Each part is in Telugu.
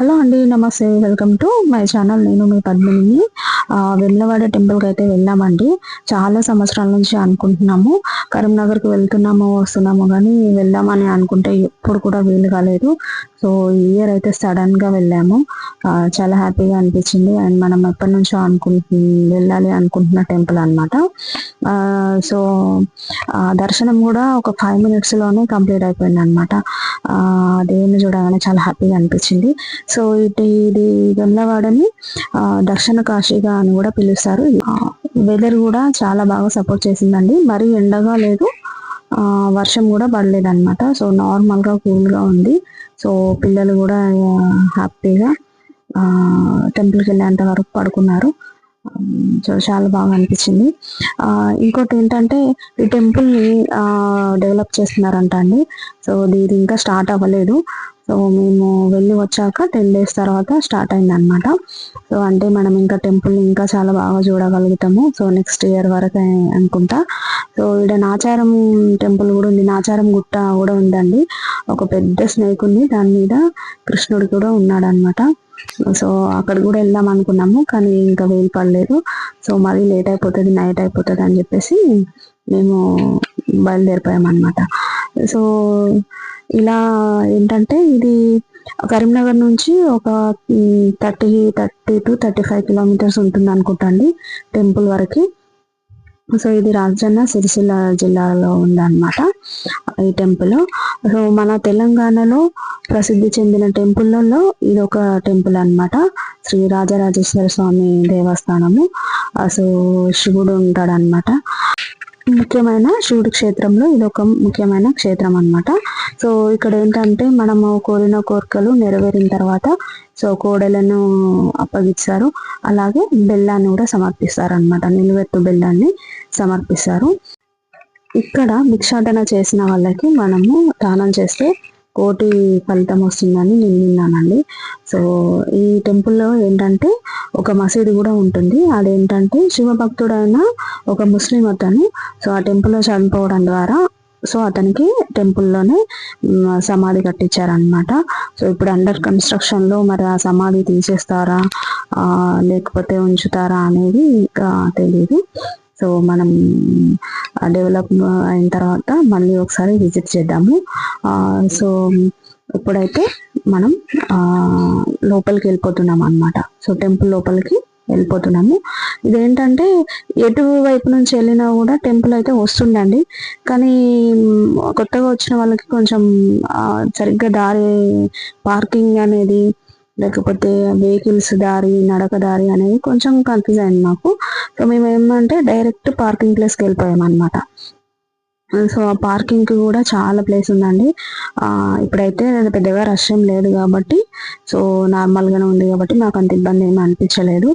హలో అండి నమస్తే. Welcome to my channel. నేను మీ పద్మిని. వెమ్లవాడ టెంపుల్కి అయితే వెళ్ళామండి. చాలా సంవత్సరాల నుంచి అనుకుంటున్నాము. కరీంనగర్కి వెళ్తున్నాము వస్తున్నాము కానీ వెళ్దామని అనుకుంటే ఎప్పుడు కూడా వీలు కాలేదు. సో ఈ ఇయర్ అయితే సడన్గా వెళ్ళాము చాలా హ్యాపీగా అనిపించింది. అండ్ మనం ఎప్పటి నుంచో అనుకుంటు వెళ్ళాలి అనుకుంటున్న టెంపుల్ అనమాట సో దర్శనం కూడా ఒక ఫైవ్ మినిట్స్లోనే కంప్లీట్ అయిపోయింది అనమాట దేవుని చూడగానే చాలా హ్యాపీగా అనిపించింది. సో ఇది ఇది వెమ్లవాడని దక్షిణ కాశీగా అని కూడా పిలుస్తారు. వెదర్ కూడా చాలా బాగా సపోర్ట్ చేసిందండి. మరి ఎండగా లేదు. వర్షం కూడా పడలేదు అనమాట సో నార్మల్గా కూల్గా ఉంది. సో పిల్లలు కూడా హ్యాపీగా టెంపుల్కి వెళ్ళేంత వరకు పడుకున్నారు. సో చాలా బాగా అనిపించింది. ఇంకోటి ఏంటంటే ఈ టెంపుల్ని డెవలప్ చేస్తున్నారంట అండి. సో ఇది ఇంకా స్టార్ట్ అవ్వలేదు. సో మేము వెళ్ళి వచ్చాక టెన్ డేస్ తర్వాత స్టార్ట్ అయింది అనమాట సో అంటే మనం ఇంకా టెంపుల్ని ఇంకా చాలా బాగా చూడగలుగుతాము. సో నెక్స్ట్ ఇయర్ వరకు అనుకుంటా. సో ఇక్కడ నాచారం టెంపుల్ కూడా ఉంది. నాచారం గుట్ట కూడా ఉందండి. ఒక పెద్ద స్నేక్ ఉంది. దాని మీద కృష్ణుడు కూడా ఉన్నాడు అనమాట సో అక్కడ కూడా వెళ్దాం అనుకున్నాము కానీ ఇంకా వీలు పడలేదు సో మరీ లేట్ అయిపోతుంది నైట్ అయిపోతుంది అని చెప్పేసి మేము బయలుదేరిపోయాం అనమాట సో ఇలా ఏంటంటే ఇది కరీంనగర్ నుంచి ఒక thirty thirty to thirty five kilometres ఉంటుంది అనుకుంటా అండి టెంపుల్ వరకు. సో ఇది రాజన్న సిరిసిల్ల జిల్లాలో ఉందన్నమాట ఈ టెంపుల్. సో మన తెలంగాణలో ప్రసిద్ధి చెందిన టెంపుల్లలో ఇది ఒక టెంపుల్ అన్నమాట శ్రీ రాజరాజేశ్వర స్వామి దేవస్థానము. సో శివుడు ఉంటాడనమాట ముఖ్యమైన శివుడి క్షేత్రంలో ఇది ఒక ముఖ్యమైన క్షేత్రం అన్నమాట. సో ఇక్కడ ఏంటంటే మనము కోరిన కోరికలు నెరవేరిన తర్వాత సో కోడలను అప్పగిస్తారు. అలాగే బెల్లాన్ని కూడా సమర్పిస్తారు అనమాట నిలువెత్తు బెల్లాన్ని సమర్పిస్తారు. ఇక్కడ భిక్షాటన చేసిన వాళ్ళకి మనము దానం చేస్తే కోటి ఫలితం వస్తుందని నేను విన్నానండి. సో ఈ టెంపుల్లో ఏంటంటే ఒక మసీదు కూడా ఉంటుంది. అదేంటంటే శివభక్తుడైన ఒక ముస్లిం అతను సో ఆ టెంపుల్లో చనిపోవడం ద్వారా సో అతనికి టెంపుల్లోనే సమాధి కట్టించారనమాట సో ఇప్పుడు అండర్ కన్స్ట్రక్షన్లో మరి ఆ సమాధి తీసేస్తారా లేకపోతే ఉంచుతారా అనేది ఇంకా తెలియదు సో మనం డెవలప్ అయిన తర్వాత మళ్ళీ ఒకసారి విజిట్ చేద్దాము. సో ఇప్పుడైతే మనం లోపలికి వెళ్ళిపోతున్నాం అనమాట సో టెంపుల్ లోపలికి వెళ్ళిపోతున్నాము. ఇదేంటంటే ఎటు వైపు నుంచి వెళ్ళినా కూడా టెంపుల్ అయితే వస్తుండండి కానీ కొత్తగా వచ్చిన వాళ్ళకి కొంచెం సరిగ్గా దారి పార్కింగ్ అనేది లేకపోతే వెహికల్స్ దారి నడక దారి అనేది కొంచెం కన్ఫ్యూజ్ అయింది మాకు. సో మేము ఏమంటే డైరెక్ట్ పార్కింగ్ ప్లేస్కి వెళ్ళిపోయాం అనమాట సో ఆ పార్కింగ్కి కూడా చాలా ప్లేస్ ఉందండి. ఇప్పుడైతే పెద్దగా రష్ ఏం లేదు కాబట్టి సో నార్మల్ గానే ఉంది కాబట్టి మాకు అంత ఇబ్బంది ఏమీ అనిపించలేదు.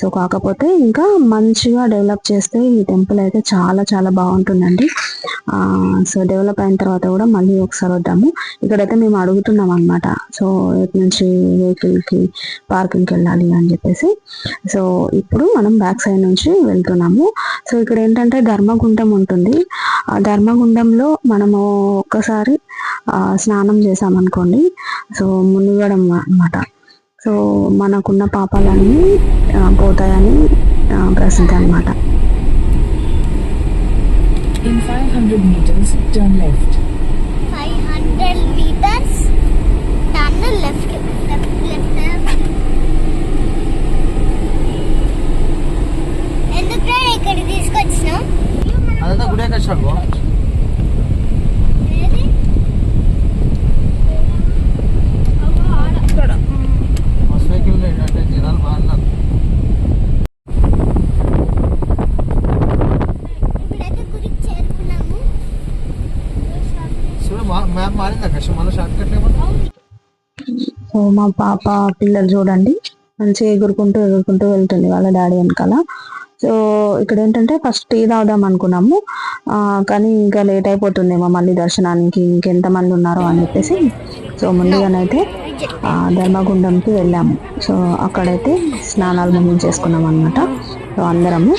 సో కాకపోతే ఇంకా మంచిగా డెవలప్ చేస్తే ఈ టెంపుల్ అయితే చాలా చాలా బాగుంటుందండి. సో డెవలప్ అయిన తర్వాత కూడా మళ్ళీ ఒకసారి వద్దాము. ఇక్కడైతే మేము అడుగుతున్నాం అనమాట సో ఇటు నుంచి వెహికల్కి పార్కింగ్కి వెళ్ళాలి అని చెప్పేసి. సో ఇప్పుడు మనం బ్యాక్ సైడ్ నుంచి వెళ్తున్నాము. సో ఇక్కడ ఏంటంటే ధర్మగుండం ఉంటుంది. ఆ ధర్మగుండంలో మనము ఒక్కసారి స్నానం చేసామనుకోండి సో మునిగడం అనమాట సో మనకున్న పాపాలన్నీ పోతాయని ప్రసిద్ధి అనమాట In 500 meters, turn left. 500 meters turn the left left left left ఎందుకు రా ఇక్కడికి తీసుకొచ్చినావు అదంతా గుడే కష్టాడు మ్యాప్ మారిందా? కష్టం మళ్ళీ షార్ట్ కట్ సో మా పాప పిల్లలు చూడండి. మంచిగా ఎగురుకుంటూ ఎగురుకుంటూ వెళ్తుంది వాళ్ళ డాడీ వెనకాల. సో ఇక్కడ ఏంటంటే ఫస్ట్ టీ తాగుదాం అనుకున్నాము. కానీ ఇంకా లేట్ అయిపోతుందేమో మళ్ళీ దర్శనానికి. ఇంకెంత మంది ఉన్నారో అని చెప్పేసి. సో ముందుగానైతే ధర్మగుండంకి వెళ్ళాము. సో అక్కడైతే స్నానాలు ముగించేసుకున్నాం అనమాట సో అందరము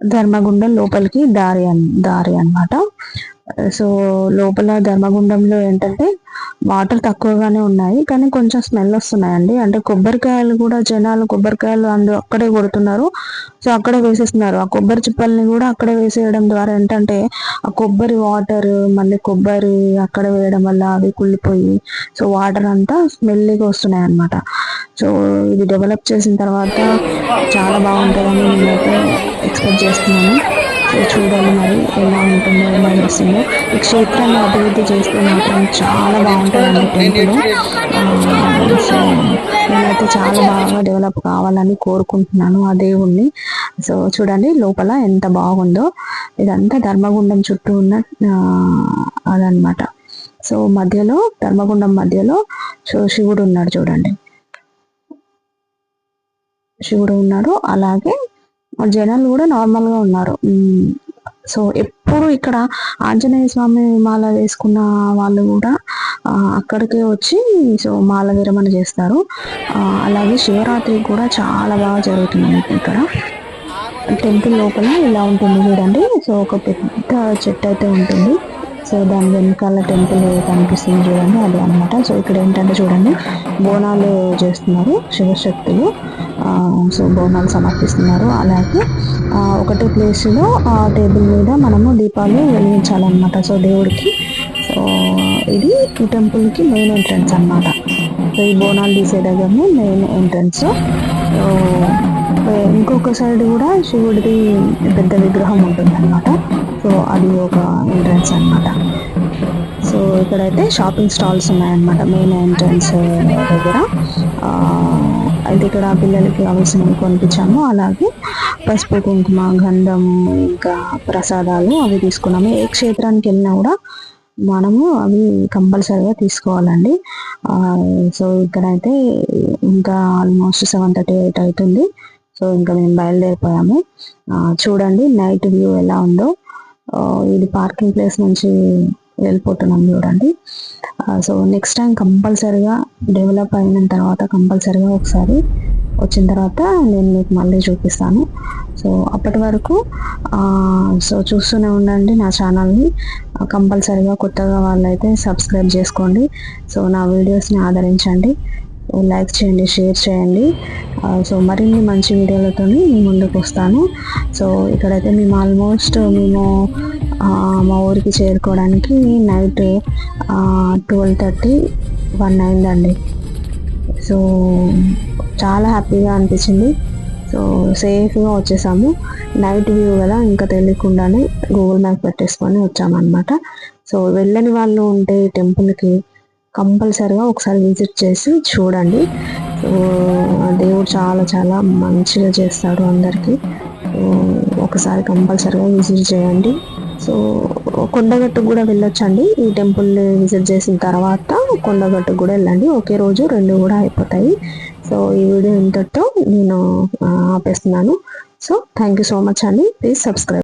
ధర్మగుండం లోపలికి దారి అన్ దారి అన్నమాట. సో లోపల ధర్మగుండంలో ఏంటంటే వాటర్ తక్కువగానే ఉన్నాయి కానీ కొంచెం స్మెల్ వస్తున్నాయండి. అంటే కొబ్బరికాయలు కూడా జనాలు కొబ్బరికాయలు అందు అక్కడే కొడుతున్నారు. సో అక్కడే వేసేస్తున్నారు. ఆ కొబ్బరి చిప్పల్ని కూడా అక్కడే వేసేయడం ద్వారా ఏంటంటే ఆ కొబ్బరి వాటర్ మళ్ళీ కొబ్బరి అక్కడ వేయడం వల్ల అవి కుళ్ళిపోయి సో వాటర్ అంతా స్మెల్లీగా వస్తున్నాయి అన్నమాట సో ఇది డెవలప్ చేసిన తర్వాత చాలా బాగుంటుందని నేనైతే ఎక్స్పెక్ట్ చేస్తున్నాను. చూడాలి మరి ఎలా ఉంటుందో ఎలా వస్తుందో ఈ క్షేత్రాన్ని అభివృద్ధి చేస్తే మాత్రం చాలా బాగుంటుంది టెంపుల్. సో నేనైతే చాలా బాగా డెవలప్ కావాలని కోరుకుంటున్నాను ఆ దేవుణ్ణి. సో చూడండి లోపల ఎంత బాగుందో. ఇదంతా ధర్మగుండం చుట్టూ ఉన్న అదనమాట సో మధ్యలో ధర్మగుండం మధ్యలో సో శివుడు ఉన్నాడు చూడండి. శివుడు ఉన్నాడు అలాగే జనాలు కూడా నార్మల్గా ఉన్నారు. సో ఎప్పుడు ఇక్కడ ఆంజనేయ స్వామి మాల వేసుకున్న వాళ్ళు కూడా అక్కడికే వచ్చి సో మాల విరమణ చేస్తారు. అలాగే శివరాత్రి కూడా చాలా బాగా జరుగుతుంది ఇక్కడ. టెంపుల్ లోపల ఇలా ఉంటుంది చూడండి. సో ఒక పెద్ద చెట్టు అయితే ఉంటుంది. సో దాని వెనకాల టెంపుల్ కనిపిస్తుంది చూడండి అది అన్నమాట. సో ఇక్కడ ఏంటంటే చూడండి బోనాలు చేస్తున్నారు శివశక్తులు. సో బోనాలు సమర్పిస్తున్నారు. అలాగే ఒకటే ప్లేస్లో ఆ టేబుల్ మీద మనము దీపాలు వెలిగించాలన్నమాట. సో దేవుడికి సో ఇది ఈ టెంపుల్కి మెయిన్ ఎంట్రన్స్ అన్నమాట. సో ఈ బోనాలు తీసే దగ్గరనే మెయిన్ ఎంట్రన్స్. ఇంకొక సైడ్ కూడా శివుడిది పెద్ద విగ్రహం ఉంటుంది అనమాట సో అది ఒక ఎంట్రన్స్ అన్నమాట. సో ఇక్కడైతే షాపింగ్ స్టాల్స్ ఉన్నాయన్నమాట. మెయిన్ ఎంట్రన్స్ uh, దగ్గర. అయితే ఇక్కడ పిల్లలకి కావాల్సినవి కొనిపించాము. అలాగే పసుపు కుంకుమ గంధము ఇంకా ప్రసాదాలు అవి తీసుకున్నాము. ఏ క్షేత్రానికి వెళ్ళినా కూడా మనము అవి కంపల్సరీగా తీసుకోవాలండి. సో ఇక్కడైతే ఇంకా ఆల్మోస్ట్ సెవెన్ థర్టీ ఎయిట్ అవుతుంది. సో ఇంకా మేము బయలుదేరిపోయాము. చూడండి నైట్ వ్యూ ఎలా ఉందో. ఇది పార్కింగ్ ప్లేస్ నుంచి వెళ్ళిపోతున్నాం చూడండి. సో నెక్స్ట్ టైం కంపల్సరిగా డెవలప్ అయిన తర్వాత కంపల్సరీగా ఒకసారి వచ్చిన తర్వాత నేను మీకు మళ్ళీ చూపిస్తాను. సో అప్పటి వరకు సో చూస్తూనే ఉండండి నా ఛానల్ని కంపల్సరిగా కొత్తగా వాళ్ళైతే సబ్స్క్రైబ్ చేసుకోండి. సో నా వీడియోస్ని ఆదరించండి. లైక్ చేయండి షేర్ చేయండి. సో మరిన్ని మంచి వీడియోలతో మీ ముందుకు వస్తాను. సో ఇక్కడైతే మేము ఆల్మోస్ట్ మేము మా ఊరికి చేరుకోవడానికి నైట్ ట్వెల్వ్ థర్టీ వన్ అయిందండి. సో చాలా హ్యాపీగా అనిపించింది. సో సేఫ్గా వచ్చేసాము. నైట్ వ్యూ కదా ఇంకా తెలియకుండానే గూగుల్ మ్యాప్ పెట్టేసుకొని వచ్చామన్నమాట. సో వెళ్ళని వాళ్ళు ఉంటే టెంపుల్కి కంపల్సరిగా ఒకసారి విజిట్ చేసి చూడండి. సో దేవుడు చాలా చాలా మంచిగా చేస్తాడు అందరికీ. ఒకసారి కంపల్సరిగా విజిట్ చేయండి. సో కొండగట్టుకు కూడా వెళ్ళొచ్చండి. ఈ టెంపుల్ విజిట్ చేసిన తర్వాత కొండగట్టుకు కూడా వెళ్ళండి. ఒకే రోజు రెండు కూడా అయిపోతాయి. సో ఈ వీడియో ఇంతటితో నేను ఆపేస్తున్నాను. So thank you so much అండి. Please subscribe